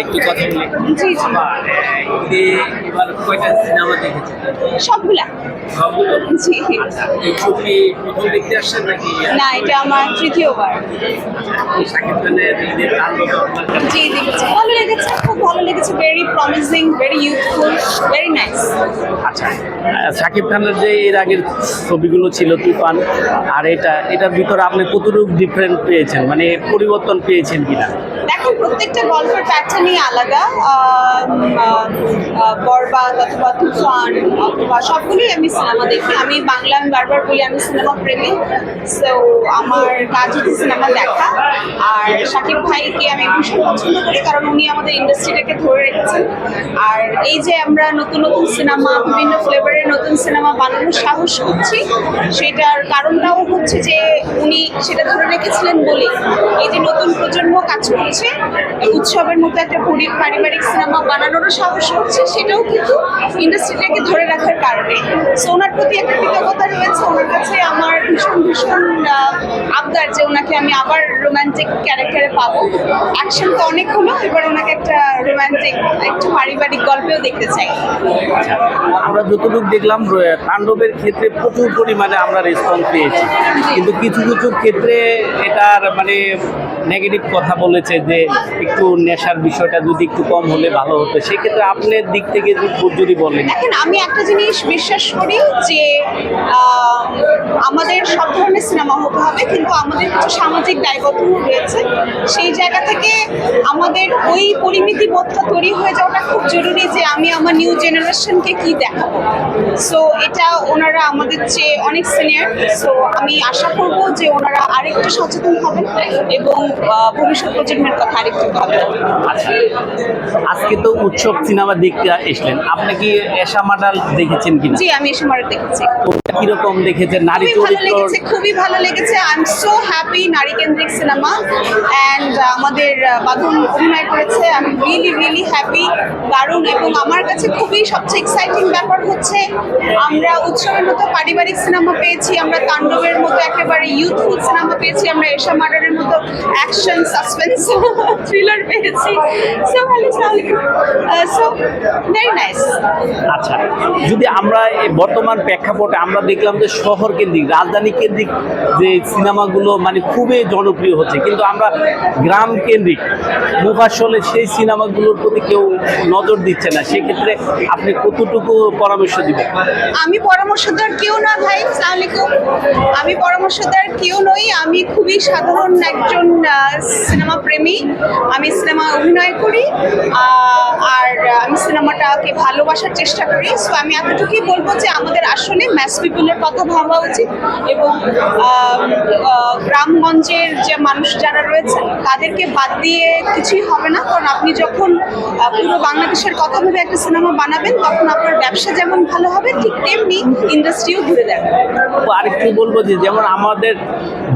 একটু কথা বলি। জি জি। আবার, আহ, ঈদে এবার কয়টা সিনেমা দেখেছেন? সবগুলা। সবগুলো? জি। এই ছবি প্রথম দেখতে আসছেন নাকি? না এটা আমার তৃতীয়বার। শাকিব খানের জি দেখেছি ভালো লেগেছে খুব ভালো লেগেছে very promising very youthful very nice আচ্ছা শাকিব খানের যে এর আগের ছবিগুলো ছিল তুফান আর এটা এটার ভিতরে আপনি কতটুকু ডিফারেন্ট পেয়েছেন? মানে পরিবর্তন পেয়েছেন কিনা? দেখুন প্রত্যেকটা গল্পের প্যাটার্নই আলাদা। বরবাদ অথবা তুফান অথবা সবগুলোই আমি সিনেমা দেখি। আমি বাংলা আমি বারবার বলি আমি সিনেমা প্রেমী। সো আমার কাজ হচ্ছে সিনেমা দেখা। আর শাকিব ভাইকে আমি ভীষণ পছন্দ করি কারণ উনি আমাদের ইন্ডাস্ট্রিটাকে ধরে রেখেছেন আর এই যে আমরা নতুন নতুন সিনেমা, বিভিন্ন ফ্লেভারের নতুন সিনেমা বানানোর সাহস করছি, সেটার কারণটাও হচ্ছে যে উনি সেটা ধরে রেখেছিলেন বলে এই যে নতুন প্রজন্ম কাজ করছে, উৎসবের মতো একটা পরি- পারিবারিক সিনেমা বানানোরও সাহস করছে সেটাও কিন্তু ইন্ডাস্ট্রিটাকে ধরে রাখার কারণে। সো ওনার প্রতি একটা কৃতজ্ঞতা রয়েছে, ওনার কাছে আমার ভীষণ ভীষণ আবদার যে ওনাকে আমি আবার রোমান্টিক ক্যারেক্টারে পাবো। অ্যাকশন তো অনেক হলো, এবার ওনাকে একটা রোমান্টিক একটু পারিবারিক গল্পেও দেখতে চাই। আচ্ছা আমরা যতটুকু দেখলাম তাণ্ডবের ক্ষেত্রে প্রচুর পরিমাণে আমরা রেসপন্স পেয়েছি। কিন্তু কিছু কিছু ক্ষেত্রে এটার মানে নেগেটিভ কথা বলেছে যে একটু নেশার বিষয়টা যদি একটু কম হলে ভালো হতো। সেক্ষেত্রে আপনার দিক থেকে যদি- যদি বলেন। দেখেন আমি একটা জিনিস বিশ্বাস করি যে আমাদের সব ধরনের সিনেমা হতে হবে কিন্তু আমাদের কিছু সামাজিক দায়বদ্ধ রয়েছে। সেই জায়গা থেকে আমাদের ওই পরিমিতি বোধটা তৈরি হয়ে যাওয়াটা খুব জরুরি যে আমি আমার নিউ জেনারেশনকে কি দেখাবো। সো এটা ওনারা আমাদের চেয়ে অনেক সিনিয়র। সো আমি আশা করব যে ওনারা আরেকটু সচেতন হবেন এবং ভবিষ্যৎ প্রজন্মের কথা আরেকটু ভাবেন আচ্ছা আজকে তো উৎসব সিনেমা দেখতে আসলেন আপনি কি এশা মাডাল দেখেছেন কিনা? জি আমি এসে মারা দেখেছি। কীরকম দেখেছেন? নারী চরিত্র? লেগেছে খুবই ভালো লেগেছে। আই এম সো হ্যাপি নারী কেন্দ্রিক সিনেমা অ্যান্ড আমাদের আহ, বাঁধন অভিনয় করেছে। I am really really happy দারুণ এবং আমার কাছে খুবই সবচেয়ে এক্সাইটিং ব্যাপার হচ্ছে আমরা উৎসবের মতো পারিবারিক সিনেমা পেয়েছি আমরা তাণ্ডবের মতো একেবারে ইউথফুল সিনেমা পেয়েছি আমরা এশা মার্ডারের মতো অ্যাকশন সাসপেন্স থ্রিলার পেয়েছি। সো ভালো সো ভেরি নাইস আচ্ছা যদি আমরা বর্তমান প্রেক্ষাপটে আমরা দেখলাম যে শহর কেন্দ্রিক রাজধানী কেন্দ্রিক যে সিনেমাগুলো মানে খুবই জনপ্রিয় হচ্ছে। কিন্তু আমরা গ্রাম কেন্দ্রিক, মুফাসলে সেই সিনেমাগুলোর প্রতি কেউ নজর দিচ্ছে না। সেক্ষেত্রে আপনি কতটুকু পরামর্শ দিবেন? আমি পরামর্শ দেওয়ার কেউ না ভাই আমি পরামর্শ দেওয়ার কেউ নই। আমি খুবই সাধারণ একজন সিনেমা প্রেমী। আমি সিনেমা অভিনয় করি আর আমি সিনেমাটাকে ভালোবাসার চেষ্টা করি। সো আমি এতটুকুই বলব যে আমাদের আসলে ম্যাস পিপুলের কথা ভাবা উচিত এবং গ্রামগঞ্জের যে মানুষ যারা রয়েছেন তাদেরকে বাদ দিয়ে কিছুই হবে না কারণ আপনি যখন পুরো বাংলাদেশের কথা ভেবে একটা সিনেমা বানাবেন তখন আপনার ব্যবসা যেমন ভালো হবে ঠিক তেমনি ইন্ডাস্ট্রিও ঘুরে তো আরেকটু বলব যে যেমন আমাদের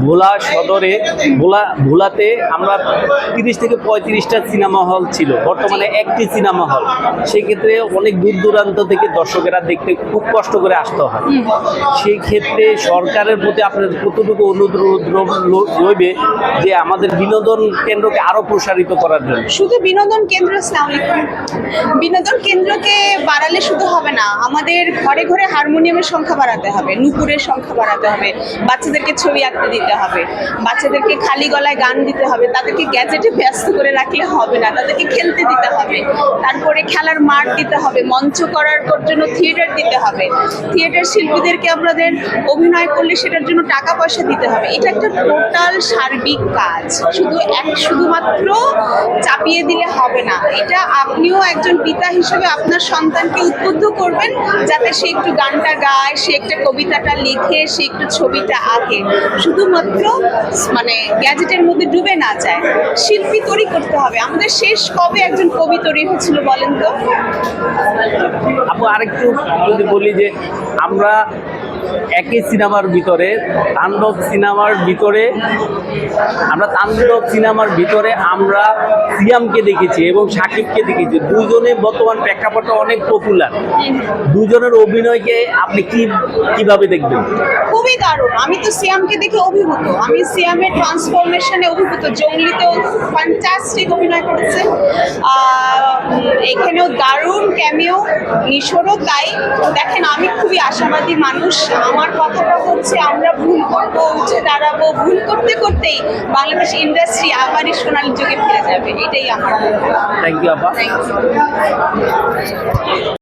ভোলা সদরে ভোলা ভোলাতে আমরা তিরিশ থেকে পঁয়ত্রিশটা সিনেমা হল ছিল। বর্তমানে একটি সিনেমা হল। সেক্ষেত্রে অনেক দূর দূরান্ত থেকে দর্শকেরা দেখতে খুব কষ্ট করে আসতে হয়। সেই ক্ষেত্রে সরকারের প্রতি আপনার কতটুকু অনুরোধ রইবে যে আমাদের বিনোদন কেন্দ্রকে আরও প্রসারিত করার জন্য? শুধু বিনোদন কেন্দ্র বিনোদন কেন্দ্রকে বাড়ালে শুধু হবে না, আমাদের ঘরে ঘরে হারমোনিয়ামের সংখ্যা বাড়াতে হবে, নুপুরের সংখ্যা বাড়াতে হবে, বাচ্চাদেরকে ছবি আঁকতে দিতে হবে, বাচ্চাদেরকে খালি গলায় গান দিতে হবে, তাদেরকে গ্যাজেটে ব্যস্ত করে রাখলে হবে না, তাদেরকে খেলতে দিতে হবে, তারপরে খেলার মাঠ দিতে হবে, মঞ্চ করার জন্য থিয়েটার দিতে হবে থিয়েটার শিল্পীদেরকে আমাদের অভিনয় করলে সেটার জন্য টাকা পয়সা দিতে হবে। এটা একটা টোটাল সার্বিক কাজ। শুধু এক, শুধুমাত্র চাপিয়ে দিলে হবে না। এটা আপনিও একজন পিতা হিসেবে আপনার সন্তানকে উদ্বুদ্ধ করবেন যাতে সে একটু গানটা গায়, সে একটা কবিতাটা লিখে, সে একটু ছবিটা আঁকে। শুধুমাত্র মানে গ্যাজেটের মধ্যে ডুবে না যায়। শিল্পী তৈরি করতে হবে। আমাদের শেষ কবে একজন কবি তৈরি হয়েছিল বলেন তো? আপু, আরেকটু যদি বলি যে আমরা একই সিনেমার ভিতরে, তাণ্ডব সিনেমার ভিতরে, আমরা তাণ্ডব সিনেমার ভিতরে আমরা সিয়ামকে দেখেছি এবং সাকিবকে দেখেছি। দুজনে বর্তমান প্রেক্ষাপটে অনেক পপুলার দুজনের অভিনয়কে আপনি কি, কীভাবে দেখবেন? খুবই দারুণ। আমি তো সিয়ামকে দেখে অভিভূত। আমি সিয়ামের ট্রান্সফরমেশনে অভিভূত। জঙ্গলিতেও ফ্যান্টাস্টিক অভিনয় করেছে। এখানেও দারুণ ক্যামিও নিশোরও তাই। দেখেন, আমি খুবই আশাবাদী মানুষ। আমার কথাটা হচ্ছে আমরা ভুল করব উঠে দাঁড়াবো ভুল করতে করতেই বাংলাদেশ ইন্ডাস্ট্রি আবারই সোনালি যুগে ফিরে যাবে এটাই আমার থ্যাংক ইউ আপা